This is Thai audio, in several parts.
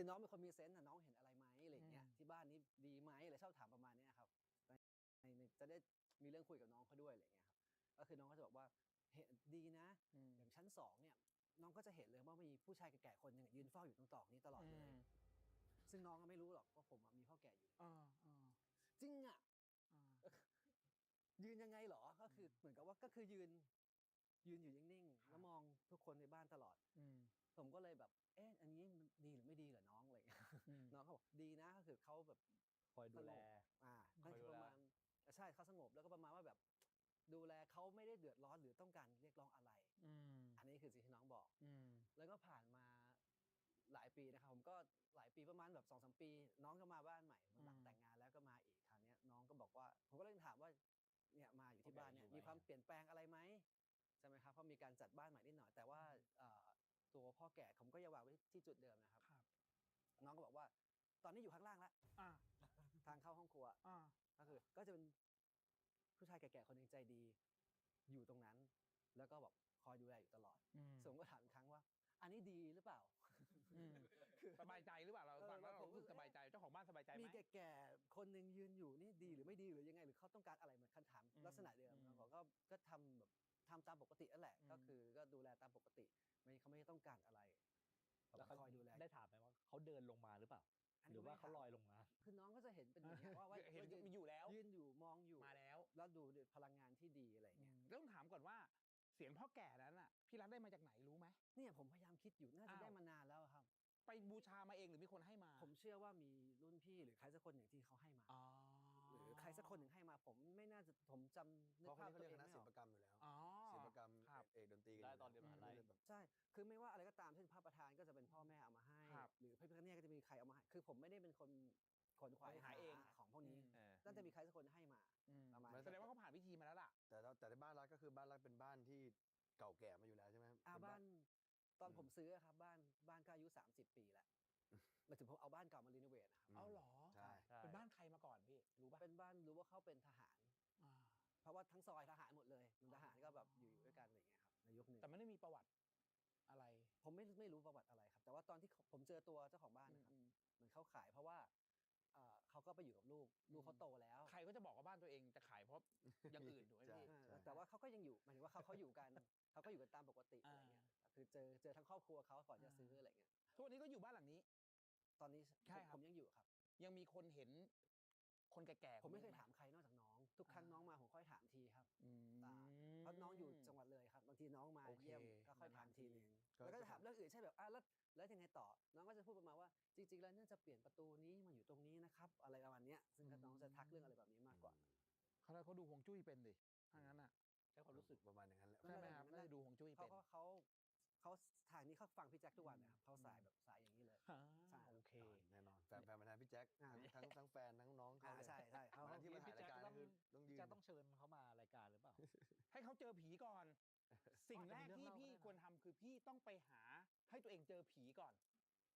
คือน้องเป็นคนมีเซนส์นะน้องเห็นอะไรไหมอะไรอย่างเงี้ยอืมที่บ้านนี้ดีไหมอะไรชอบถามประมาณเนี้ยครับในในจะได้มีเรื่องคุยกับน้องเขาด้วยอะไรอย่างเงี้ยครับก็คือน้องก็จะบอกว่าเห็นดีนะอืมอย่างชั้นสองเนี่ยน้องก็จะเห็นเลยว่ามีผู้ชายแก่ๆคนหนึงอะยืนเฝ้าอยู่ตรงตรอกนี้ตลอดเลย ซึ่งน้องก็ไม่รู้หรอกว่าผมอะมีพ่อแก่อยู่อ่าอ่าจริงอะอ่ายืนยังไงเหรอ ก็คือเหมือนกับว่าก็คือยืน ยืนอยู่นิ่งครับๆแล้วมองทุกคนในบ้านตลอดอืม ผมก็เลยแบบเอ๊ะอันนี้มันดีหรือไม่ดีเหรอน้องอะไรอย่างเงี้ยอืมน้องเขาบอกดีนะก็คือเขาแบบคอยดูแลอ่าคอยก็ดูคือแลประมาณใช่เขาสงบแล้วก็ประมาณว่าแบบ ดูแลเขาไม่ได้เดือดร้อนหรือต้องการเรียกร้องอะไรอืมอันนี้คือสิ่งที่น้องบอกอืมแล้วก็ผ่านมาหลายปีนะครับผมก็หลายปีประมาณแบบสองสามปี น้องก็มาบ้านใหม่หลังอืมแต่งงานแล้วก็มาอีกคราวเนี้ยน้องก็บอกว่า ผมก็เลยถามว่าเนี่ยมาอยู่ที่พ่อแก่บ้านเนี่ยอยู่ไหมมีความเปลี่ยนแปลงอะไรไหมใช่ไหมครับเพราะมีการจัดบ้านใหม่นิดหน่อยแต่ว่าเอ่อ ตัวพ่อแก่ผมก็ยังวางไว้ที่จุดเดิมนะครับ ครับ น้องก็บอกว่า ตอนนี้อยู่ข้างล่างแล้วอ่าทางเข้าห้องครัว อ่า ก็คือก็จะเป็นผู้ชายแก่ๆคนหนึ่งใจดี อยู่ตรงนั้น แล้วก็แบบคอยดูแลอยู่ตลอดอืมส่งก็ถามอีกครั้งว่า อันนี้ดีหรือเปล่า อืมสบายใจหรือเปล่าเราเออฟังแล้วแล้วเราผมรู้สึกสบายใจเจ้าของบ้านสบายใจไหมมีแก่ๆคนหนึ่งยืนอยู่นี่ดีหรือไม่ดีหรือยังไง หรือเขาต้องการอะไรเหมือนคำถามอืมลักษณะเดิมอืม เขาก็ก็ทำแบบ ทำตามปกตินั่นแหละอืมก็คือก็ดูแลตามปกติ ไม่เขาไม่ได้ต้องการอะไรแล้วเขาคอยดูแลได้ถามไหมว่าเขาเดินลงมาหรือเปล่านนี้หรือว่าไม่เขาถมลอยลงมาคือน้องก็จะเห็นเป็นอย่างเงี้ยว่าว่าเห็นว่ายืนมีอยู่แล้ว ยืนอยู่มองอยู่มาแล้ว แล้วดูพลังงานที่ดีอะไรเงี้ยแล้วต้องถามก่อนว่าเสียงพ่อแก่นั้นอะพี่รักได้มาจากไหนรู้ไหมเนี่ยผมพยายามคิดอยู่น่าจะอ้าวได้มานานแล้วครับ ไปบูชามาเองหรือมีคนให้มา ผมเชื่อว่ามีรุ่นพี่หรือใครสักคนหนึ่งที่เขาให้มาอ๋อหรือใครสักคนหนึ่งให้มาผมไม่น่าจะผมจำนึเพกราะคนภาพนี้เขาตัวเรียกเองคณะไม่ศิอลอกปกรรมอยู่แล้วอ๋อ อกดนตรีกัได้ยู่ตอนเรียนมหาลัยก็แบบใช่ คือไม่ว่าอะไรก็ตามเช่นพระประธานก็จะเป็นพ่อแม่เอามาให้ ครับหรือพระพิฆเนศก็จะมีใครเอามาให้ คือผมไม่ได้เป็นคนขนขวายหาเองของพวกนี้อืมเออน่าจะมีใครสักคนให้มาอืมประมาณ แสดงว่าเขาผ่านพิธีมาแล้วล่ะ แต่ถ้าแต่ในบ้านรักก็คือบ้านรักเป็นบ้านที่เก่าแก่มาอยู่แล้วใช่ไหมอ่าเป็บ้านตอนอืม ผมซื้ออะครับบ้านบ้านก็อายุ 30 ปีแล้วหมายถึงผมเอาบ้านเก่ามารีโนเวทนะครับมเอาเหรอ ใช่ ใช่ เป็นบ้านใครมาก่อนพี่ รู้ป่ะเป็นบ้านรู้ว่าเขาเป็นทหาร อ่า เพราะว่าทั้งซอยทหารหมดเลยมันทหารก็แบบอยู่อยู่ด้วยกันอะไรอย่างเงี้ยครับใน ยุคหนึ่งแต่ไม่ได้มีประวัติอะไร ผมไม่ไม่รู้ประวัติอะไรครับ แต่ว่าตอนที่ผมเจอตัวเจ้าของบ้านนะครับอืมเหมือนเขาขายเพราะว่าเอ่อเขาก็ไปอยู่กับลูกลูกเขาโตแล้ว ใครก็จะบอกว่าบ้านตัวเองจะขายเพราะอย่างอื่นถูกไหมใช่พี่เออใช่แต่ว่าเขาก็ยังอยู่หมายถึงว่าเขาเขาอยู่กันเขาก็อยู่กันตามปกติอะไรเงี้ยคือเจอเจอทั้งครอบครัวเขาก่อนจะซื้ออะไรเงี้ยทุกวันนี้ก็อยู่บ้านหลังนี้ ตอนนี้ใช่ผมครับผมยังอยู่ครับ ยังมีคนเห็นคนแก่ๆผมไม่เคยหถามใครนอกจากน้อง ทุกครั้งอ่าน้องมาผมค่อยถามทีครับอืมอ่าเพราะน้องอยู่จังหวัด ทีน้องมาโอเคเยี่ยมก็ค่อยถามนานๆทีทีนึงก็แล้วก็ก็จะถามเรื่องอื่นใช่แบบอะแล้วแล้วยังไงต่อ น้องก็จะพูดประมาณว่าจริง ๆ แล้วเนี่ยจะเปลี่ยนประตูนี้มาอยู่ตรงนี้นะครับอะไรประมาณเนี้ยซึ่งก็น้องจะทักเรื่องอะไรแบบนี้มากกว่า เขาเขาดูฮวงจุ้ยเป็นดิถ้างั้นอะใช้ความรู้สึกประมาณอย่างนั้นแหละก็ใช่ไหมครับน่าจะน่าจะดูฮวงจุ้ยเขาเป็นก็เขาเขาทางนี้เขาฟังพี่แจ็คทุกวันนะครับเขาอืมสายแบบสายอย่างนี้เลยอ่าใช่ โอเค แน่นอนแฟนแฟนมาทานพี่แจ็คอ่าทั้งทั้งทั้งแฟนทั้งน้องเขาอ่าเลยใช่ใช่เขาวันนั้นที่มาถ่ายรายการนี่คือต้องยืน จะต้องเชิญเขามารายการหรือเปล่า ให้เขาเจอผีก่อน สิ่งแรกอาจจะมีที่เรื่องเล่าพี่ก็ได้นะควรทำคือพี่ต้องไปหาให้ตัวเองเจอผีก่อน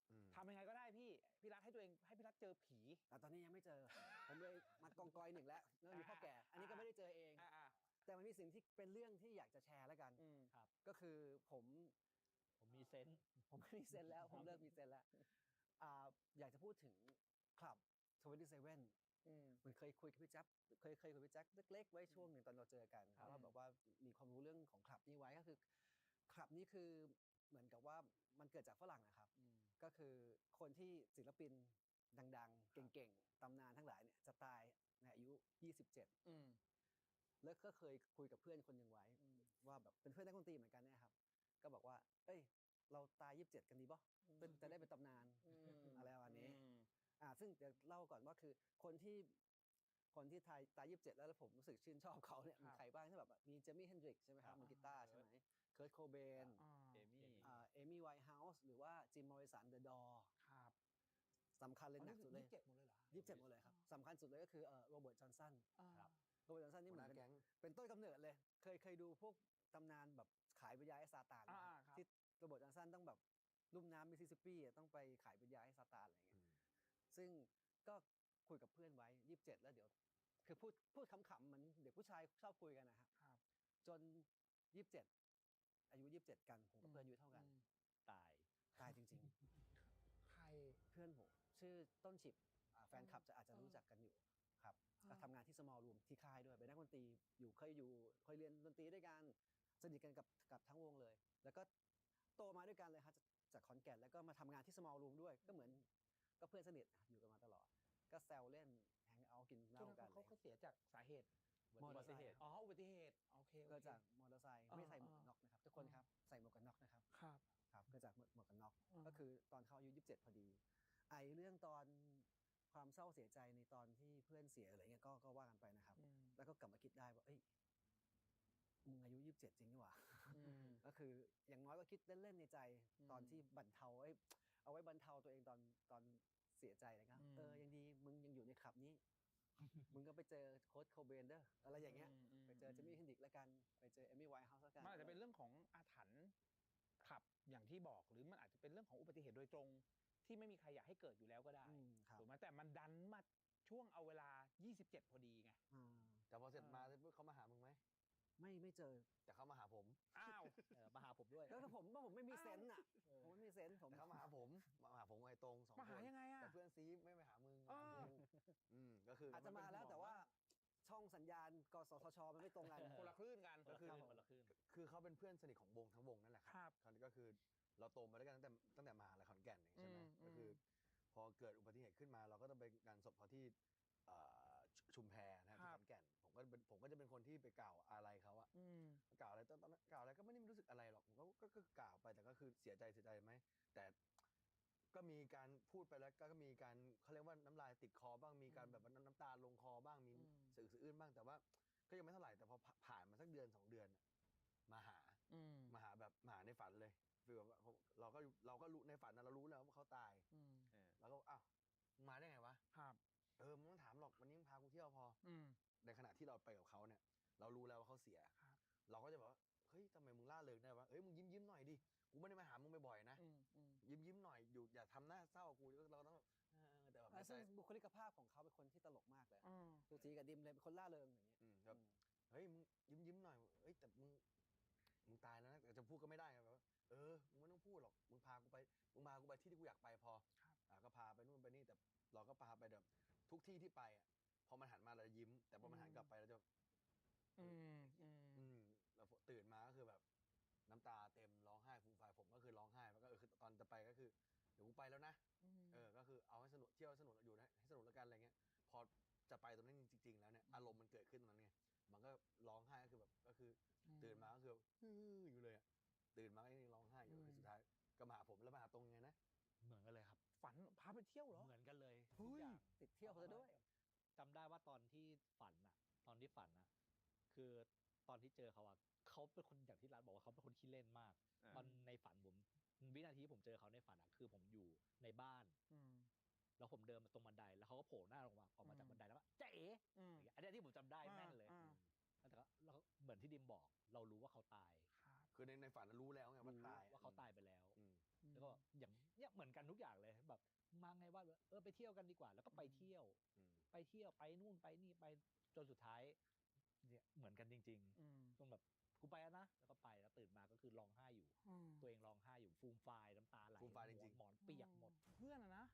อืมทำยังไงก็ได้พี่พี่รัฐให้ตัวเองให้พี่รัฐเจอผี แต่ตอนนี้ยังไม่เจอ ผมเลยมากองกอยหนึ่งแล้วเรื่องมีพ่อแก่ อันนี้ก็ไม่ได้เจอเองอ่าอ่าแต่มันมีสิ่งที่เป็นเรื่องที่อยากจะแชร์แล้วกันอืมครับ ก็คือผม ผมมีเซนส์ผมไม่มีเซนแล้ว ผมเลิกมีเซนแล้วอ่าอยากจะพูดถึงคลับ 27อืมมันเคยคุยกับพี่แจ๊บเคยเคยคุยกับพี่แจ๊คเล็กๆไว้ช่วงหนึ่งตอนเราเจอกันครับว่าแบบว่ามีความรู้เรื่องของคลับนี้ไว้ก็คือคลับนี้คือเหมือนกับว่ามันเกิดจากฝรั่งนะครับอืมก็คือคนที่ศิลปินดังๆ เก่งๆตำนานทั้งหลายเนี่ยจะตายในอายุ 27อืมแล้วก็เคยคุยกับเพื่อนคนหนึ่งไว้อืมว่าแบบเป็นเพื่อนนักดนตรีเหมือนกันเนี่ยครับ ก็บอกว่า เอ้ย เราตาย 27 กันดีป่ะเป็นจะได้เป็นตำนานอะไรประมาณนี้อืม อ่าซึ่งเดี๋ยวเล่าก่อนว่าคือคนที่คนที่ตายตายยี่สิบเจ็ดแล้วแล้วผมรู้สึกชื่นชอบเขาเนี่ยครับมีใครบ้างที่แบบมีเจมี่เฮนดริกใช่ไหมครับครับมือกีตาร์ใช่ไหมเคิร์ตโคเบนอ่าเอมี่อ่าเอมี่ไวท์เฮาส์หรือว่าจิมมอริสันเดอะดอครับสำคัญเลยหนักสุดเลยยี่สิบเจ็ดหมดเลยเหรอยี่สิบเจ็ดหมดเลยครับสำคัญสุดเลยก็คือเอ่อโรเบิร์ตจอห์นสันอ่าครับโรเบิร์ตจอห์นสันนี่หัเหวมืหอนน้าเป็นแก๊งเป็นต้นกำเนิดเลย เคยเคยดูพวกตำนานแบบขายวิญญาณให้ซาตานไหมอ่าครับครับที่โรเบิร์ตจอห์นสันต้องแบบลุ่มน้ำมิสซิสซิปปีอะต้องไปขายวิญญาณให้ซาตานอะไรอย่างเงี้ยอืม ซึ่งก็คุยกับเพื่อนไว้ยี่สิบเจ็ดแล้วเดี๋ยว คือพูดพูดขำๆเหมือนเด็กผู้ชายชอบคุยกันนะครับครับจนยี่สิบเจ็ดอายุยี่สิบเจ็ดกันผมกับเพื่อนอายุเท่ากันอืมตายตายจริงใครเพื่อนผมชื่อต้นฉิบอ่าแฟนคลับจะอาจจะรู้จักกันอยู่ครับก็ทำงานที่ small room ที่ค่ายด้วยเป็นนักดนตรีอยู่เคยอยู่เคยเรียนดนตรีด้วยกันสนิทกันกับกับทั้งวงเลย แล้วก็โตมาด้วยกันเลยครับจากขอนแก่นแล้วก็มาทำงานที่ small room ด้วย ก็เหมือน ก็เพื่อนสนิทอยู่กันมาตลอด ก็แซวเล่นแฮงเอาท์กินเหช่วล้างนั้นกันเขาเขาเสียจากสาเหตุมอเตอร์ไซค์อ๋ออุบัติเหตุโอเคโอเคเกิดจากมอเตอร์ไซค์อ่าไม่ใส่หมวกอ่ากันน็อกนะครับทุกคนครับใส่หมวกกันน็อกนะครับครับครับเกิดจากหมวกหมวกกันน็อกอ่าก็คือตอนเขาอายุ27 พอดี ไอเรื่องตอนความเศร้าเสียใจในตอนที่เพื่อนเสียอะไรเงี้ยก็ก็ว่ากันไปนะครับอืมแล้วก็กลับมาคิดได้ว่า เอ้ยมึงอายุ27จริงนี่หว่าอืมก็คืออย่างน้อยก็คิดเล่นๆในใจอืมตอนที่บรรเทาเอ้ย เอาไว้บรรเทาตัวเองตอนตอนเสียใจนะครับอืมเออยังดีมึงยังอยู่ในคลับนี้ มึงก็ไปเจอโค้ชโคเบนเดอร์อะไรอย่างเงี้ยมมไปเจอเจมี่เฮนดิกแล้วกันไปเจอเอมี่ไวท์เฮาส์แล้วกันมันอาจจะเป็นเรื่องของอาถรรพ์ขับอย่างที่บอกหรือมันอาจจะเป็นเรื่องของอุบัติเหตุโดยตรง ที่ไม่มีใครอยากให้เกิดอยู่แล้วก็ได้อืมครับถูกไหมแต่มันดันมาช่วงเอาเวลา 27 พอดีไงอ่าแต่พอเสร็จเออมาเสร็จปุ๊บเขามาหามึงไหม ไม่ไม่เจอแต่เขามาหาผม อ้าว เออมาหาผมด้วย แล้วถ้าผมว่าผมไม่มีอ้าวเซนส์อะผมไม่มีเซนส์ผม แต่เขามาหาผมมาหาผมไอ้ตรงสองมาคหานยังไงอะ แต่เพื่อนซีไม่มาหามึงเอมาหาอกูอืมก็คืออาอาจจะมาแล้วแต่ว่าช่องสัญญาณกสทชมันไม่ตรงกัน คนละคลื่นกัน คนละคลื่นคนละคลื่น คือเขาเป็นเพื่อนสนิทของวงทั้งวงนั่นแหละครับคราวนี้ก็คือเราโตมาด้วยกันตั้งแต่ตั้งแต่มหาลัยขอนแก่นใช่ไหมอืมก็คืออพอเกิดอุบัติเหตุขึ้นมาเราก็ต้องไปงานศพเขาที่เอ่อชุชุมแพนะที่ขอนแก่นผม ก็เป็นผมก็จะเป็นคนที่ไปกล่าวอะไรเขาอะอืมกล่าวอะไรตอนตอนนั้นกล่าวอะไรก็ไม่ได้รู้สึกอะไรหรอกผมก็ก็ก็กล่าวไปแต่ก็คือเสียใจเสียใจไหมแต่ก็มีการพูดไปแล้วก็มีการเขาเรียกว่าน้ำลายติดคอบ้างมีการแบบว่าน้ำตาลงคอบ้างมีอืม สื่อสะอื้นบ้างแต่ว่า ก็ยังไม่เท่าไหร่แต่พอผ่าผ่านมาสักเดือนสองเดือนน่ะมาหา อืมมาหาแบบมาหาในฝันเลยคือแบบว่าเขาเราก็เราก็รู้ในฝันนะเรารู้แล้วว่าเขาตายอืมแล้วก็อ้าวมึงมาได้ไงวะครับเออมึงต้องถามหรอกวันนี้มึงพากูเที่ยวพอ อืม ในขณะที่เราไปกับเขาเนี่ย เรารู้แล้วว่าเขาเสียครับเราก็จะแบบว่าเฮ้ยทำไมมึงล่าเริงได้วะเฮ้ยมึงยิ้มยิ้มหน่อยดิกูไม่ได้มาหามึงบ่อยๆนะอืมอืมยิ้มยิ้มหน่อยอยู่อย่าทำหน้าเศร้ากูเราก็ต้องเออแต่แบบอ่าไม่ซึ่ใช่งบุคลิกภาพของเขาเป็นคนที่ตลกมากเลยอืมตูจีกับดิมเลยเป็นคนล่าเริงอย่างเงี้ยอืมแบบเฮ้ยมึงยิ้มยิ้มหน่อยเฮ้ยแต่มึงมึงตายแล้วนะแต่จะพูดก็ไม่ได้ไงแบบว่าเออมึงไม่ต้องพูดหรอกมึงพากูไปมึงพากูไปที่ที่กูอยากไปพอครับอ่าก็พาไปนู่นไปนี่แต่เราก็พาไปแบบทุกที่ที่ไปอะพ อมันหันมาเราจะยิ้ม แต่พอมันหันกลับไปเราจะ อืมอืมอืมแล้วพอตื่นมาก็คือแบบ น้ำตาเต็มร้องไห้ฟูมฟายผมก็คือร้องไห้แล้วก็เออคือตอนจะไปก็คือเดี๋ยวกูไปแล้วนะมเออ ก็คือเอาให้สนุกเที่ยวให้สนุกอยู่นะให้สนุกแล้วกันอะไรเงี้ย พอจะไปตรงนั้นจริง ๆ แล้วเนี่ยอารมณ์มันเกิดขึ้นตรงนั้นไงมันก็ร้องไห้ก็คือแบบก็คือ ตื่นมาก็คือแบบฮืออยู่เลยอะตื่นมาก็ยังร้องไห้อยู่คือสุดท้ายก็มาหาผมแล้วมาหาตรงไงนะเหมือนกันเลยครับ ฝันพาไปเที่ยวเหรอเหมือนกันเลยเฮ้ทุกยอย่างติดเที่ยวซะด้วย จำได้ว่าตอนที่ฝันอะตอนที่ฝันอะคือตอนที่เจอเขาอะเขาเป็นคนอย่างที่รัฐบอกว่าเขาเป็นคนขี้เล่นมาก อ่า ตอนในฝันผมวินาทีที่ผมเจอเขาในฝันอะคือผมอยู่ในบ้าน อืม แล้วผมเดินมาตรงบันไดแล้วเขาก็โผล่หน้าลงมาออกมาจากอืม บันไดแล้วว่าเจ๊เอ๋อืมอันเนี้ยที่ผมจำได้แม่นเลยอ่าแล้วแต่ก็แล้วเหมือนที่ดิมบอก เรารู้ว่าเขาตายครับคือในในฝันรู้แล้วไงว่ารู้ตายว่าเขาตายไปแล้ว อืม แล้วก็อย่างเนี่ยเหมือนกันทุกอย่างเลยแบบมาไงว่าเออไปเที่ยวกันดีกว่า แล้วก็ไปเที่ยว อืม ไปเที่ยวไปนู่นไปนี่ไปจนสุดท้าย เนี่ยเหมือนกันจริงอืมๆจนแบบกูไปแล้วนะแล้วก็ไปแล้วตื่นมาก็คือร้องไห้อยู่ อืม ตัวเองร้องไห้อยู่ฟูมฟายน้ำตาไหลฟูมฟายจริงๆ หมอนเปียกหมด เพื่อนอะนะ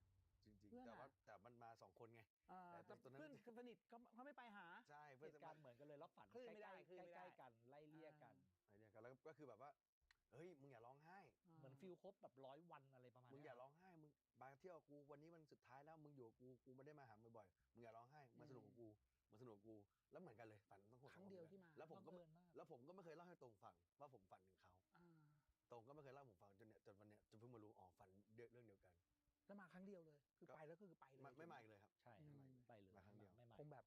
จริงเพื่อนๆแต่ว่าอะ แต่มันมาสองคนไงอ่าแต่แต่ตอนนั้น เพื่อนคนสนิทก็เขาไม่ไปหา ใช่เหเพื่อนตุจะการมาณ์เหมือนกันเลยแล้วฝันคลื่นไม่ได้ใกล้คลื่นไม่ๆได้ ใกล้ๆกันไล่เลี่ยกัน อะไรเนี่ยกันแล้วก็คือแบบว่าเฮ้ยมึงอย่าร้องไห้ เหมือนฟิลครบแบบร้อยวันอะไรประมาณมึงเนี้อย่าร้องไห้มึง มาเที่ยวกับกูวันนี้มันสุดท้ายแล้วมึงอยู่กับกูกูไม่ได้มาหามึงบ่อยมึงอย่าร้องไห้มาสนุกกับกูมาสนุกกับกูแล้วเหมือนกันเลยฝันต้องคนครั้งเดียวที่มาแล้วผมก็บังเอิญมากแล้วผมก็ไม่เคยเล่าให้ตรงฟังว่าผมฝันถึงเขาอ่าตรงก็ไม่เคยเล่าให้ผมฟังจนเนี่ยจนวันเนี้ยจนเพิ่งมารู้อ๋อฝันเรื่องเรื่องเดียวกันแล้วมาครั้งเดียวเลย คือก็ไปแล้วก็คือไปเลยไม่ไม่มาอีกเลยครับใช่อืมไปเลยมาครั้งเดียวไม่มาคงแบบ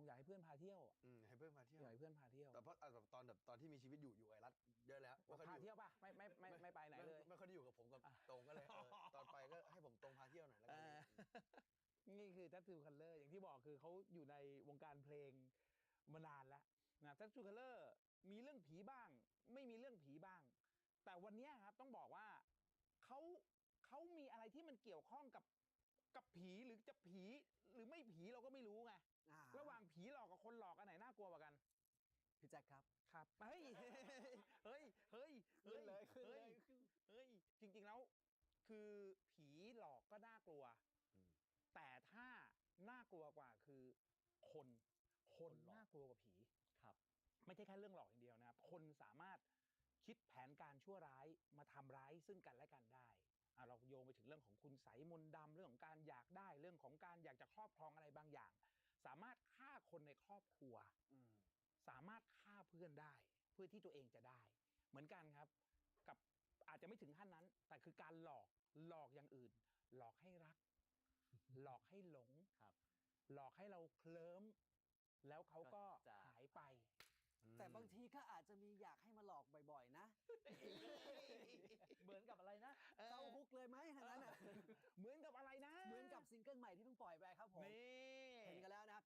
เออคงอยากให้เพื่อนพาเที่ยวอะอืมให้เพื่อนมาเที่ยวอยากให้เพื่อนพาเที่ยว แต่เพราะอะแบบตอนแบบตอนที่มีชีวิตอยู่อยู่ไอรัฐเยอะแล้วไม่ค่อยพาได้อเที่ยวป่ะไม่ไม่ไม่ไม่ไปไหนเลย ไม่ค่อยได้อยู่กับผมกับอะตรงก็เลยเออตอนไปก็ให้ผมตรงพาเที่ยวหน่อยแล้วเอกันอนี่คือ Tattoo Color อย่างที่บอกคือเขาอยู่ในวงการเพลงมานานแล้วนะ Tattoo Color มีเรื่องผีบ้าง ไม่มีเรื่องผีบ้าง แต่วันเนี้ยครับต้องบอกว่าเขาเขามีอะไรที่มันเกี่ยวข้องกับกับผีหรือจะผีหรือไม่ผีเราก็ไม่รู้ไง อ่าระหว่างผีหลอกกับคนหลอกอันไหนน่ากลัวกว่ากัน พี่แจ็คครับครับเฮ้ย เฮ้ย เฮ้ย ขึ้นเลยขึ้นเลยเฮ้เฮ้ย จริงๆแล้ว คือผีหลอกก็น่ากลัว อืม แต่ถ้าน่ากลัวกว่าคือคน คนคนหลอก น่ากลัวกว่าผี ครับ ไม่ใช่แค่เรื่องหลอกอย่างเดียวนะครับ คนสามารถคิดแผนการชั่วร้ายมาทำร้ายซึ่งกันและกันได้อะเราโยงไปถึงเรื่องของคุณใสยมนต์ดำเรื่องของการอยากได้เรื่องของการอยากจะครอบครองอะไรบางอย่าง สามารถฆ่าคนในครอบครัวอืมสามารถฆ่าเพื่อนได้ เพื่อที่ตัวเองจะได้ เหมือนกันครับ กับอาจจะไม่ถึงขั้นนั้น แต่คือการหลอกหลอกอย่างอื่น หลอกให้รัก หลอกให้หลงครับ หลอกให้เราเคลิ้มแล้วเขาก็ก็จะหายไป แต่บางทีก็อาจจะมีอยากให้มาหลอกบ่อย ๆ นะ เหมือนกับอะไรนะเข้าฮุกเลยไหมทางนั้นอะเหมือนกับอะไรนะ เหมือนกับซิงเกิลใหม่ที่เพิ่งปล่อยไปครับผมนี่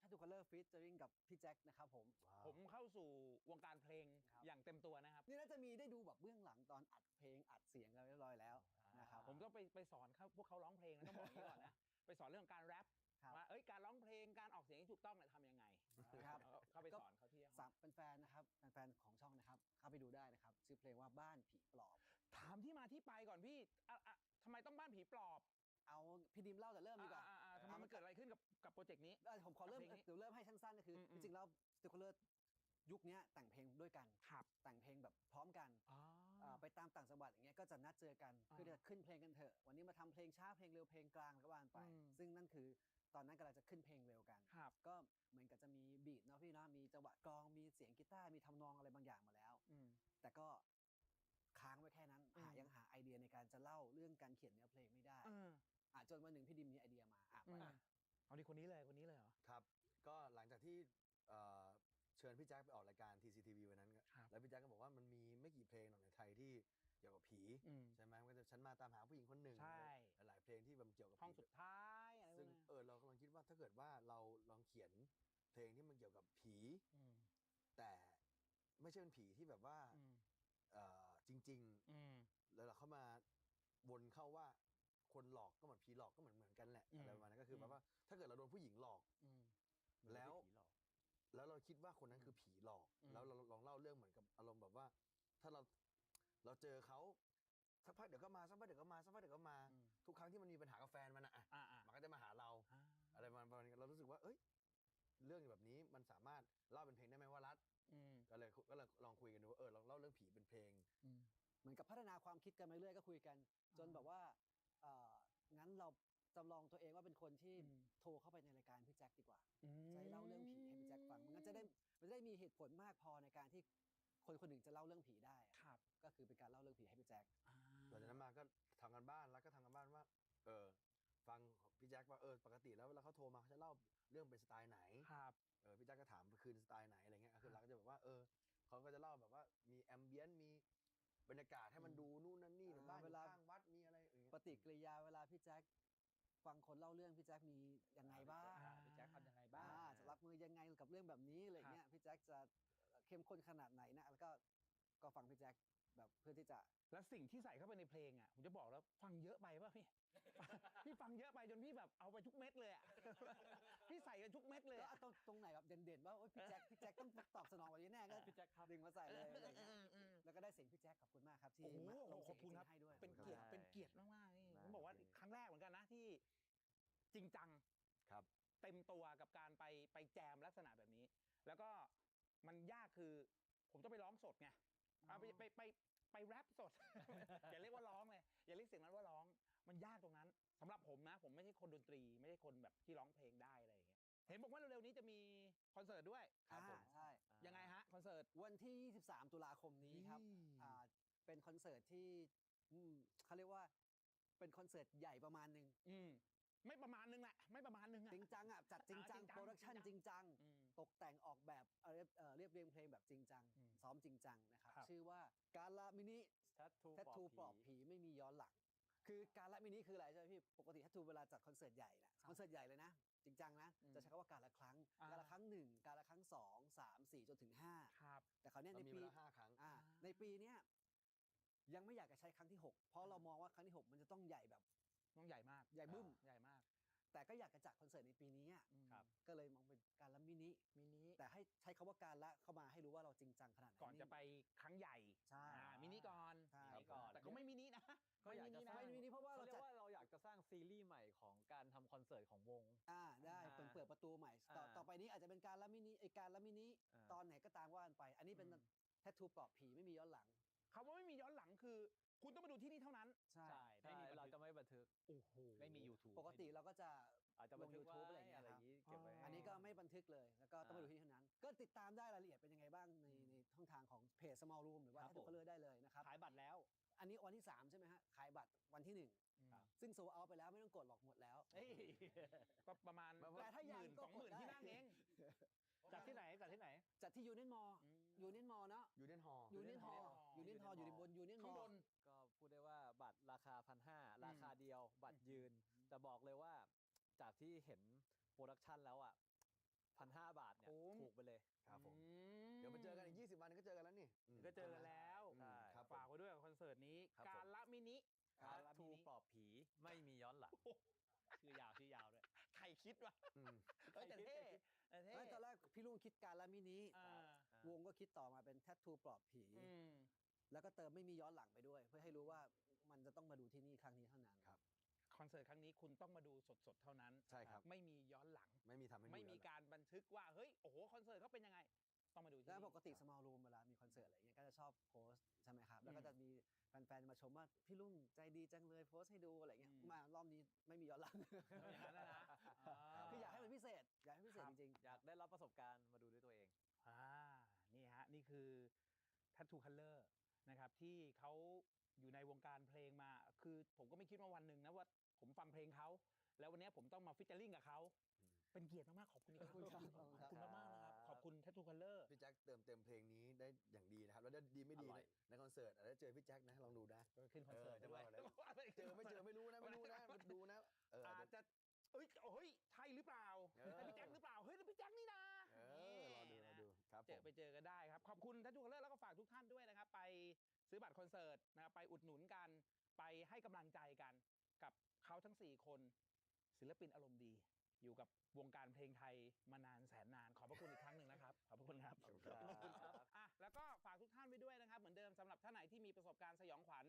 เห็นกันแล้วนะครับ Tattoo Color featuring กับพี่แจ็คนะครับผมว้าวผมเข้าสู่วงการเพลงครับ อย่างเต็มตัวนะครับ นี่น่าจะมีได้ดูแบบเบื้องหลังตอนอัดเพลงอัดเสียงกันเรียบร้อยแล้วนะครับ ผมต้องไปไปสอนเขาพวกเขาร้องเพลงนะต้องบอกอย่างนี้ก่อนนะ ไปสอนเรื่องการแรปครับ ว่าเอ้ยการร้องเพลงการออกเสียงที่ถูกต้องเนี่ยทำยังไงครับเอาเข้าไปสอนเขาที่ห้อง สามเป็นแฟนนะครับเป็นแฟนของช่องนะครับเข้าไปดูได้นะครับ ชื่อเพลงว่าบ้านผีปลอบ ถามที่มาที่ไปก่อนพี่อะอะทำไมต้องบ้านผีปลอบเอาพี่ดิมเล่าแต่เริ่มดีกว่า อะอะอะทำไมมันเกิดอะไรขึ้น กับกับโปรเจกต์นี้เอ้ยผมขอเริ่มเพลงนี้เดี๋ยวเริ่มให้สั้นๆก็คืออมอืจม ริงๆแล้ว Tattoo Color ยุคเนี้ยแต่งเพลงด้วยกันครับแต่งเพลงแบบพร้อมกันอ๋อ อ่าไปตามต่างจังหวัดอย่างเงี้ยก็จะนัดเจอกันอ่าเพื่อจะขึ้นเพลงกันเถอะ วันนี้มาทำเพลงช้าเพลงเร็วเพลงกลางแล้วก็วานไป อืม ซึ่งนั่นคือตอนนั้นกำลังจะขึ้นเพลงเร็วกัน ครับ ก็เหมือนกับจะมีบีทเนาะพี่เนาะมีจังหวะกลองมีเสียงกีตาร์มีทำนองอะไรบางอย่างมาแล้ว อืม แต่ก็ค้างไว้แค่นั้นอืม หายังหาไอเดียในการจะเล่าเรื่องการเขียนเนื้อเพลงไม่ได้ เออ อะจนวันหนึ่งพี่ดิมมีไอเดียมาอะอืไปม เอาดิคนนี้เลยคนนี้เลยเหรอ ครับ ก็หลังจากที่เอ่อเชิญพี่แจ็คไปออกรายการ TCTV วันนั้นก็ครับ แล้วพี่แจ็คก็บอกว่ามันมีไม่กี่เพลงหรอกในไทยที่เกี่ยวกับผี อืม ใช่ไหมมันก็จะฉันมาตามหาผู้หญิงคนหนึ่งใช่ หลายๆเพลงที่มันเกี่ยวกับห้องผีสุดท้ายอะไรพวซึ่กงนี้เออเรากำลังคิดว่าถ้าเกิดว่าเราลองเขียนเพลงที่มันเกี่ยวกับผี อืมแต่ไม่ใช่เป็นผีที่แบบว่าอืมเอ่อจริง อืม ๆ แล้วเราเข้ามาวนเข้าว่า คนหลอกก็เหมือนผีหลอกก็เหมือนเหมือนกันแหละอืมอะไรประมาณนั้นก็คือมแบบว่า ถ้าเกิดเราโดนผู้หญิงหลอกอืมแล้วผีหลอกแล้วเราคิดว่าคนนั้นคือผีหลอกอืมแล้วเราลองเล่าเรื่องเหมือนกับอารมณ์แบบว่า ถ้าเราเราเจอเขาสักพักเดี๋ยวก็มาสักพักเดี๋ยวก็มาสักพักเดี๋ยวก็มาอืมทุกครั้งที่มันมีปัญหากับแฟนมันอะอะอ่าอ่ามันก็จะมาหาเราอ่าอะไรประมาณประมาณนี้เรารู้สึกว่า เอ้ย เรื่องแบบนี้มันสามารถเล่าเป็นเพลงได้ไหมว่ารัดอืมก็เลยก็เลยลองคุยกันดูว่าเออลองเล่าเรื่องผีเป็นเพลงอืมเหมือนกับพัฒนาความคิดกันมาเรื่อยก็คุยกัน จนอ่าแบบว่า เอ่องั้นเราจำลองตัวเองว่าเป็นคนที่อืม โทรเข้าไปในรายการพี่แจ็คดีกว่าอืมจะให้เล่าเรื่องผีให้พี่แจ็คฟัง มันก็จะได้มันจะได้มีเหตุผลมากพอในการที่คนคนหนึ่งจะเล่าเรื่องผีได้อะครับก็คือเป็นการเล่าเรื่องผีให้พี่แจ็ค อ่า หลังจากนั้นมาก็ทำกันบ้านแล้วก็ทำกันบ้านว่า เออฟังพี่แจ็คว่าเออปกติแล้วเวลาเขาโทรมาเขาจะเล่าเรื่องเป็นสไตล์ไหนครับ เออพี่แจ็คก็ถามคืนสไตล์ไหนอะไรเงี้ยคือเราก็จะแบบว่าเออเขาก็จะเล่าแบบว่ามีแอมเบียนมีบรรยากาศให้มันดูนู่นนั่นนี่อ่าบ้านอยู่เวลา ข้างวัดมีอะไรอย่างเงี้ย ปฏิกิริยาเวลาพี่แจ็คฟังคนเล่าเรื่องพี่แจ็คมียังไงบ้างอ่พี่แจ็คทำยังไงบ้างอ่าจะรับมือยังไงกับเรื่องแบบนี้อะไรเงี้ยพี่แจ็คจะเข้มข้นขนาดไหนนะแล้วก็ก็ฟังพี่แจ็คแบบเพื่อที่จะแล้วสิ่งที่ใส่เข้าไปในเพลงอะผมจะบอกแล้วฟังเยอะไปป่ะพี่ พี่ฟังเยอะไปจนพี่แบบเอาไปทุกเม็ดเลยอะพี่ใส่กันทุกเม็ดเลยแล้วอะตรงตรงไหนแบบเด่นๆว่าโอ๊ยพี่แจ็คพี่แจ็คต้องตอบสนองวันนี้แน่ก็พี่แจ็คครับดึงมาใส่เลยอะไรเงี้ย แล้วก็ได้เสียงพี่แจ็คขอบคุณมากครับที่โอ้โหมาลงขอบคุณเสียงครับให้ด้วย เป็นขอบเกียรคุณติครับเป็นเกียรติมากๆนี่ได้ผมบอกว่าจริงครั้งแรกเหมือนกันนะที่จริงจังครับ เต็มตัวกับการไปไปแจมลักษณะแบบนี้ แล้วก็มันยากคือ ผมต้องไปร้องสดไงเอาไปไปไปไปแรปสด อย่าเรียกว่าร้องเลยอย่าเรียกเสียงนั้นว่าร้อง มันยากตรงนั้นสำหรับผมนะ ผมไม่ใช่คนดนตรี ไม่ใช่คนแบบที่ร้องเพลงได้อะไรอย่างเงี้ยเห็นบอกว่าเร็วๆนี้จะมีคอนเสิร์ตด้วยอ่าใช่ ยังไงฮะคอนเสิร์ต วันที่ 23 ตุลาคมนี้ครับอืม อ่าเป็นคอนเสิร์ตที่อืมเขาเรียกว่าเป็นคอนเสิร์ตใหญ่ประมาณหนึ่งอืมไม่ประมาณนึงแหละ ไม่ประมาณนึงอะจริงจังอะจัดจริงจังอ่าจริงจังโปรดักชันจจริริงงจัจังงอืม ตกแต่งออกแบบเอ่อเรียบเอ่อเรียบเรียงเพลงแบบจริงจัง อืมซ้อมจริงจังนะครับ ครับ ชื่อว่าการละมินิแทททูแทททูปลอบผีไม่มีย้อนหลัง คือการละมินิคืออะไรใช่ไหมพี่ ปกติแทททูเวลาจัดคอนเสิร์ตใหญ่นะคอนเสิร์ตใหญ่เลยนะ จริงจังนะ อืมจะใช้คำว่าการละครั้ง อ่า การละครั้งหนึ่ง การละครั้งสองสามสี่จ นถึงห้าครับแต่คราวเนี้ยเราในมีปีเวลาห้าครั้งอ่าอ่าในปีเนี้ยยังไม่อยากจะใช้ครั้งที่ 6 เพราะเรามองว่าครั้งที่ 6 มันจะต้องใหญ่แบบ ต้องใหญ่มากใหญ่บึ้ม ใหญ่มากแต่ก็อยากจะจัดคอนเสิร์ตในปีนี้อะอืมครับ ก็เลยมองเป็นการละมินิ มินิ แต่ให้ใช้คำว่าการละเข้ามาให้รู้ว่าเราจริงจังขนาดไหน ก่อนจะไปครั้งใหญ่ใช่อ่ามินิก่อนใช่มินิก่อน แต่ก็ไม่มินินะก็อยากจะ ไม่มินิสร้างนะไม่มินิเพราะว่าเขาเราเรียจัด กว่าเราอยากจะ สร้างซีซีรีส์ใหม่ของการทำคอนเสิร์ตของวง อ่าได้อ่าเปิดเปิดประตูใหม่ต่ออ่าต่อไปนี้อาจจะเป็นการละมินิไอการละมินิอ่า ตอนไหนก็ตามว่ากันไป อันนี้เป็นอืมแททูปลอบผีไม่มีย้อนหลัง คำว่าไม่มีย้อนหลังคือ คุณต้องมาดูที่นี่เท่านั้น ใช่ ใช่ไม่มีบันทึกเราจะไม่บันทึกโอ้โห ไม่มี YouTube ปกติเราก็จะ อาจจะลบันงทึก YouTube ไว้อะไรอย่างเงี้ยอะไรอย่างงี้เก็บไว้อ๋ออันนี้ก็ไม่บันทึกเลย แล้วก็ต้องไปอ่าดูที่เท่านั้น ก็ติดตามได้รายละเอียดเป็นยังไงบ้างในในช่องทางของเพจ small room หรือว่าครับแททูผมคัลเลอร์ได้เลยนะครับ ขายบัตรแล้ว อันนี้วันที่ 3 ใช่ไหมฮะ ขายบัตรวันที่อืมครับ1 ซึ่งโซเอาไปแล้วไม่ต้องกดหรอกหมดแล้วเอ้ยก็ประมาณแต่ถ้ายังหมื่นก็สองหมื่นกดได้ที่นั่งเองจัดที่ไหนจัดที่ไหนจัดที่ยูเนียนมออืมยูเนียนมอเนาะยูเนียนฮอลยูเนียนฮอ Union Hall ยูเนียนฮออยู่ในบนยูเนียนมข้างอบนก็พูดได้ว่าบัตรราคาพันห้าราคาเดียว บัตรยืน แต่บอกเลยว่า จากที่เห็นโปรดักชันแล้วอะพันห้าบาทเนี่ยคุ้มถูกไปเลยครับผมอืเดี๋ยวมาเจอกันอีก20 วันก็เจอกันแล้วนี่มก็เจอกันแล้วอืมครับผมฝากไว้ด้วยกับคอนเสิร์ตนี้ครับผมการละมินิ คการรัละทูมินิปลอบผีไม่มีย้อนหลังชื่อยาวชื่อยาวด้วยใครคิดวะอืมเอ้ยแต่เท่แต่เท่ไม่ตอนแรกพี่ลุงคิดการละมินิอ่าวงก็คิดต่อมาเป็นแททูปลอบผีอืมแล้วก็เติมไม่มีย้อนหลังไปด้วย เพื่อให้รู้ว่ามันจะต้องมาดูที่นี่ครั้งนี้เท่านั้นครับคอนเสิร์ตครั้งนี้คุณต้องมาดูสดๆเท่านั้นใช่ครับไม่มีย้อนหลัง ไม่มีทำให้ดูไม่มีแล้วการบันทึกว่าเฮ้ยโอ้โหคอนเสิร์ตเขาเป็นยังไง ต้องมาดูที่แล้วนี่ปกติ small room เวลามีคอนเสิร์ตอะไรอย่างเงี้ยก็จะชอบโพสต์ใช่ไหมครับ แล้วก็อืมจะมีแฟนๆมาชมว่าพี่ลุงใจดีจังเลยโพสต์ให้ดูอะไรเงี้ยอืมมารอบนี้ไม่มีย้อนหลังอย่างนั้นนะนะคืออยากให้มันพิเศษ อยากให้พิเศษครับจริงอยากได้รับประสบการณ์มาดูด้วยตัวเองอ่านี่ฮะนี่คือ Tattoo Color นะครับที่เขาอยู่ในวงการเพลงมา คือผมก็ไม่คิดว่าวันหนึ่งนะว่าผมฟังเพลงเขาแล้ววันนี้ผมต้องมาฟิชเจอริงกับเขาอืมเป็นเกียรติมากๆขอบคุณอีกครั้งขอบคุณครับขอบคุณมากๆนะครับ ขอบคุณ Tattoo Color พี่แจ็คเติมเต็มเพลงนี้ได้อย่างดีนะครับ แล้วได้ดีไม่ดีอร่ในอยในคอนเสิร์ตอาจจะเจอพี่แจ็คนะลองดูนะขึ้นคอนเสิร์ตเออจะด้วยบอกเลยเจอไม่เจอไม่รู้นะไม่รู้นะดูนะเอออาอาจจะเอ้ยเฮ้ยใช่หรือเปล่าเออแต่พี่แจ็คหรือเปล่า เฮ้ยแล้วพี่แจ็คนี่นะเออรอดูรอดูครับเจผอมไปเจอกันได้ครับ ขอบคุณทัชชูคัลเลอร์แล้วก็ฝากทุกท่านด้วยนะครับ ไปซื้อบัตรคอนเสิร์ตนะครับไปอุดหนุนกัน ไปให้กำลังใจกัน กับเขาทั้ง 4 คน ศิลปินอารมณ์ดี อยู่กับวงการเพลงไทยมานานแสนนาน ขอบพระคุณอีกครั้งหนึ่งนะครับ ขอบพระคุณครับขอบคุณครับอะแล้วก็ฝากทุกท่านไว้ด้วยนะครับ เหมือนเดิมสำหรับท่านไหนที่มีประสบการณ์สยองขวัญ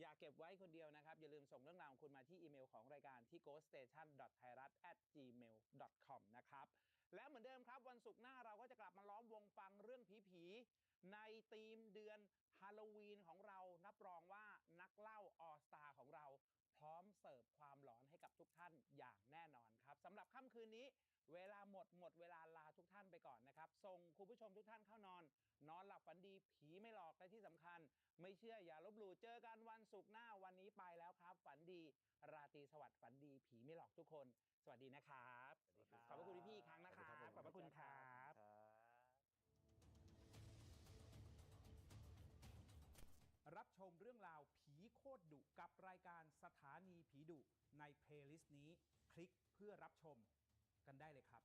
อย่าเก็บไว้คนเดียวนะครับ อย่าลืมส่งเรื่องราวของคุณมาที่อีเมลของรายการที่ ghoststation.thairat@gmail.com นะครับและเหมือนเดิมครับ วันศุกร์หน้าเราก็จะกลับมาล้อมวงฟังเรื่องผีๆในธีมเดือนฮาโลวีนของเรานับรองว่านักเล่าออสตาของเราพ ร้อมเสิร์ฟความหลอนให้กับทุกท่านอย่างแน่นอนครับสำหรับค่ำคืนนี้ เวลาหมดหมดเวลาลาทุกท่านไปก่อนนะครับส่งคุณผู้ชมทุกท่านเข้านอน นอนหลับฝันดีผีไม่หลอกและที่สำคัญ ไม่เชื่ออย่าลบหลู่เจอกันวันศุกร์หน้าวันนี้ไปแล้วครับ ฝันดี ราตรีสวัสดิ์ฝันดีผีไม่หลอกทุกคน สวัสดีนะครับสวัสดีครับ ขอบพระคุณพี่ๆอีกครั้งนะครับขอบพระคุณครับรับชมเรื่องราวผีโคตรดุ กับรายการสถานีผีดุในเพลย์ลิสต์นี้คลิกเพื่อรับชมกันได้เลยครับ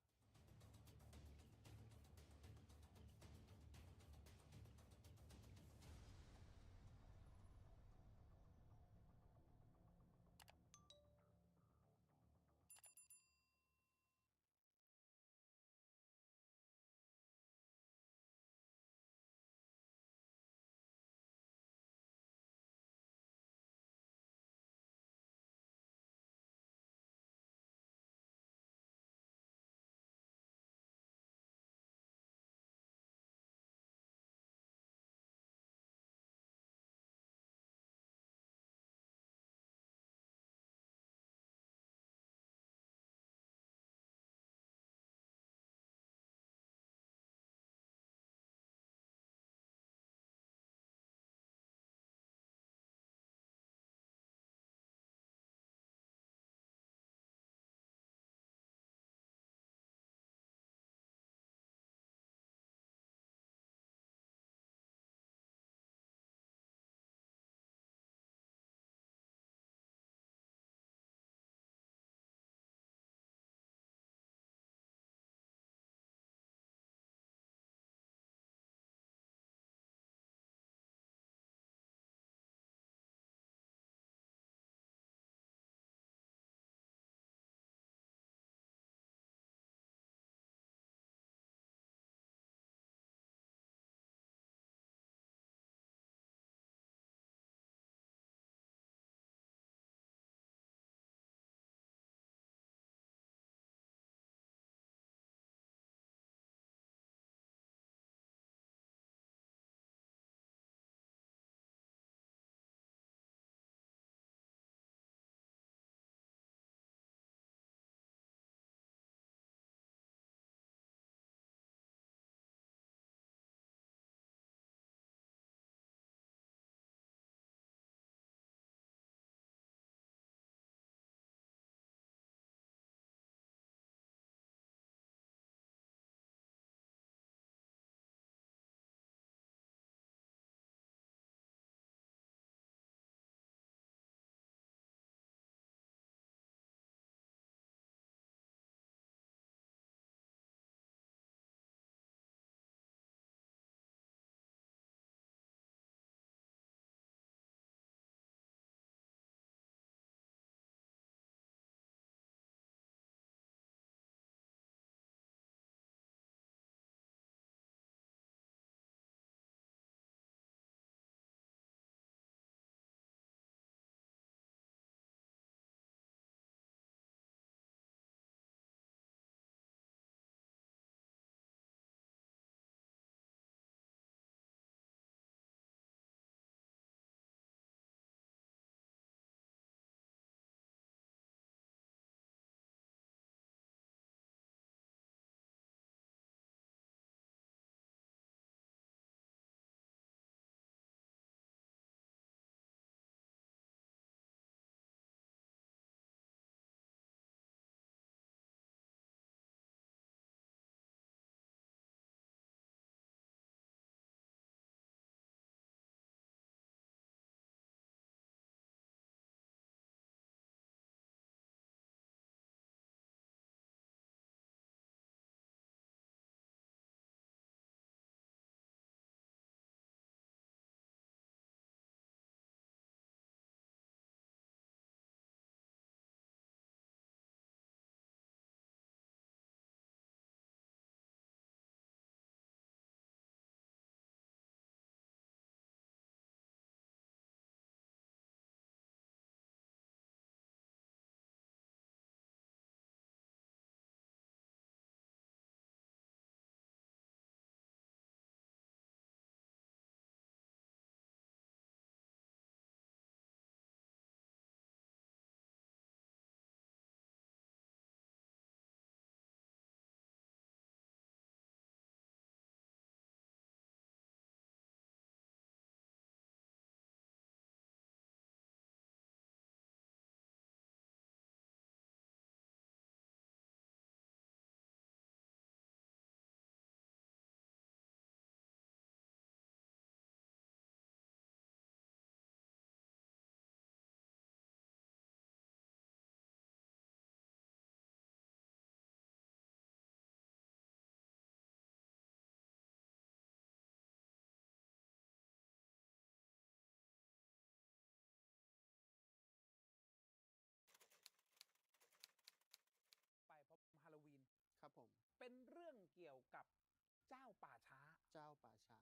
ป่าช้า เจ้าป่าชา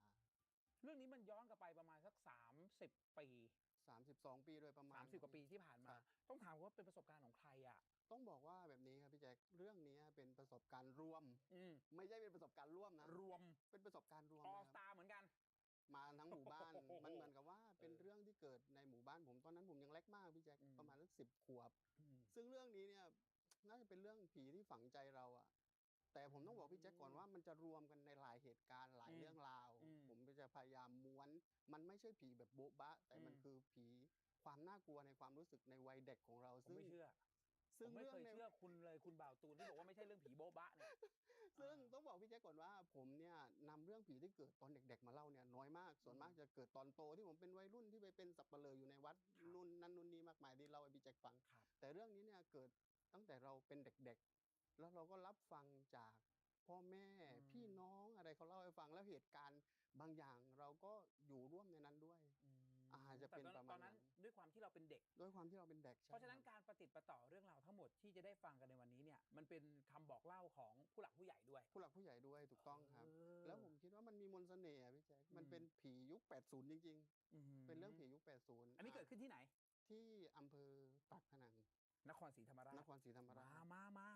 เรื่องนี้มันย้อนกลับไปประมาณสัก 30 ปี 32 ปีโดยประมาณ 30 กว่าปีที่ผ่านมาครับต้องถามว่าเป็นประสบการณ์ของใครอะ ต้องบอกว่าแบบนี้ครับพี่แจ็คเรื่องนี้เป็นประสบการณ์ร่วมอืมไม่ใช่เป็นประสบการณ์ร่วมนะ รวม เป็นประสบการณ์รวมออนะสครับตาเหมือนกัน มาทั้งหมู่บ้านโอ้โหมันเหมือนกับว่าเป็นเออเรื่องที่เกิดในหมู่บ้านผมตอนนั้นผมยังเล็กมากพี่แจ็คอืมประมาณสักสิบขวบ ซึ่งเรื่องนี้เนี่ยน่าจะเป็นเรื่องผีที่ฝังใจเราอะ แต่ผมต้องบอกพี่แจ็คก่อนว่ามันจะรวมกันในหลายเหตุการณ์หลายอืมเรื่องราวอืมผมก็จะพยายามม้วนมันไม่ใช่ผีแบบโบ๊ะบะแต่มันอืมคือผีความน่ากลัวในความรู้สึกในวัยเด็กของเราผมซึ่งไม่เชื่อผซึ่งมไม่เรื่เคยในเชื่อคุณเลยคุณบ่าวตูนที่บอกว่าไม่ใช่เรื่องผีโบ๊ะบะเนี่ยซึ่งอ่าต้องบอกพี่แจ๊คก่อนว่าผมเนี่ยนำเรื่องผีที่เกิดตอนเด็ก ๆ มาเล่าเนี่ยน้อยมากส่วนมากจะเกิดตอนโตที่ผมเป็นวัยรุ่นที่ไปเป็นสับเปลืออยู่ในวัดครับนู่นนั่นนู่นนี่มากมายที่เล่าให้พี่แจ๊คฟังครับแต่เรื่องนี้เนี่ยเกิดตั้งแต่เราเป็นเด็กๆ แล้วเราก็รับฟังจากพ่อแม่อืมพี่น้องอะไรเขาเล่าให้ฟังแล้วเหตุการณ์บางอย่างเราก็อยู่ร่วมในนั้นด้วยอ่าจะเป็นแต่ตอประมาณตอนนั้นนั้นด้วยความที่เราเป็นเด็ก ด้วยความที่เราเป็นเด็กใช่เพราะฉะนั้นคบการประติดประต่อเรื่องราวทั้งหมดที่จะได้ฟังกันในวันนี้เนี่ยมันเป็นคำบอกเล่าของผู้หลักผู้ใหญ่ด้วย ผู้หลักผู้ใหญ่ด้วยถูกต้องครับ แล้วผมคิดว่ามันมีมนต์เสน่ห์อะพี่แจ๊คมันอืมเป็นผียุค 80 จริง ๆ เป็นเรื่องผียุค 80 อันนี้เกิดขึ้นที่ไหน ที่อำเภอปากพนังนครศรีธรรมราชนครศรีธรรมรามาชมามา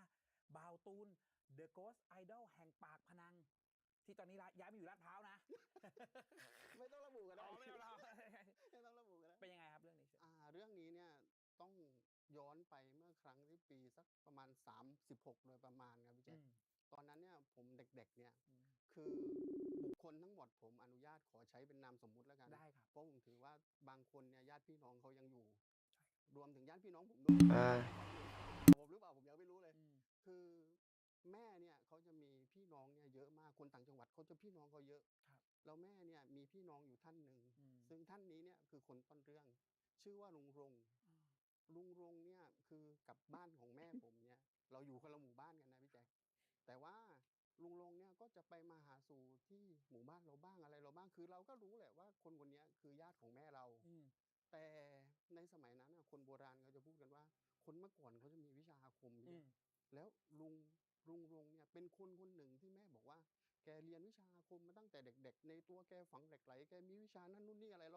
บาวตูน The Ghost Idol แห่งปากพนัง ที่ตอนนี้ย้ายมาอยู่ลาดพร้าวนะ ไม่ต้องระบุกันอ๋ได้อไม่เอาเราไม่ต้องระบุกันได้เป็นยังไงครับเรื่องนี้เชิญอ่า เรื่องนี้เนี่ยต้องย้อนไปเมื่อครั้งที่ปีสักประมาณ 36 โดยประมาณครับพี่แจ๊คอืมตอนนั้นเนี่ยผมเด็กๆ เนี่ยอืมคือบุคคลทั้งหมดผมอนุญาตขอใช้เป็นนามสมมุติแล้วกันได้ครับเพราะผมถือว่าบางคนเนี่ยญาติพี่น้องเขายังอยู่รวมถึงญาติพี่น้องผมด้วย คือแม่เนี่ยเขาจะมีพี่น้องเนี่ยเยอะมากคนต่างจังหวัดเขาจะพี่น้องเขาเยอะครับแล้วแม่เนี่ยมีพี่น้องอยู่ท่านหนึ่งอืมซึ่งท่านนี้เนี่ยคือคนต้นเรื่อง ชื่อว่าลุงรงลุงรงเนี่ยคือกับบ้านของแม่ผมเนี่ย เราอยู่คนละหมู่บ้านกันนะพี่แจ๊คแต่ว่าลุงรงเนี่ยก็จะไปมาหาสู่ที่หมู่บ้านเราบ้างอะไรเราบ้างคือเราก็รู้แหละว่าคนคนเนี้ยคือญาติของแม่เราอืมแต่ในสมัยนั้นน่ะคนโบราณเขาจะพูดกันว่า คนเมื่อก่อนเขาจะมีวิชาอาคมอืเนี่มย แล้วลุงลุงรงเนี่ยเป็นคนคนหนึ่งที่แม่บอกว่าแกเรียนวิชาอาคมมาตั้งแต่เด็กๆในตัวแกฝังเหล็กไหลแกมีวิชานั่นนู่นนี่อะไรแล้ว